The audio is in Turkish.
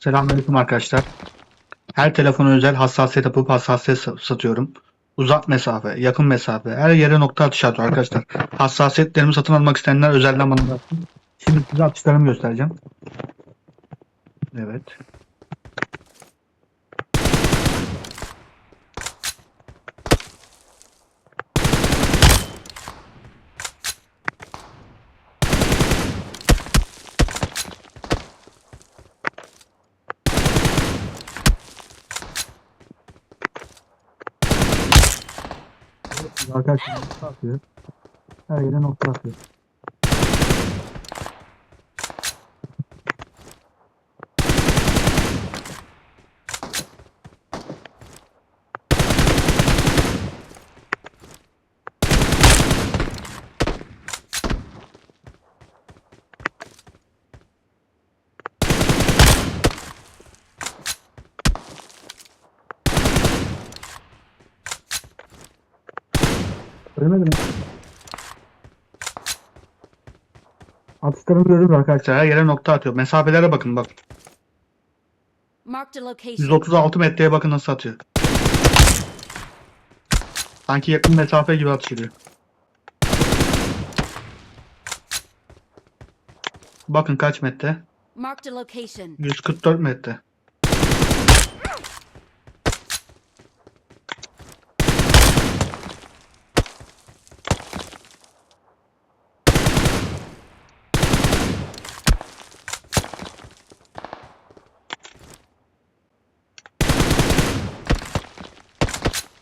Selamünaleyküm arkadaşlar. Her telefona özel hassasiyet yapıp hassasiyet sa- satıyorum. Uzak mesafe, yakın mesafe, her yere nokta atışı atıyor arkadaşlar. Hassasiyetlerimi satın almak isteyenler özelden bana. Şimdi size atışlarımı göstereceğim. Evet. Arkadaşlar nokta atıyor. Her yere nokta atıyor. Söylemedim mi? Atışlarımı görüyoruz arkadaşlar. Her yere nokta atıyor. Mesafelere bakın bak. Marked a location. 136 metreye bakın nasıl atıyor. Sanki yakın mesafe gibi atış ediyor. Bakın kaç metre? Marked a location. 144 metre.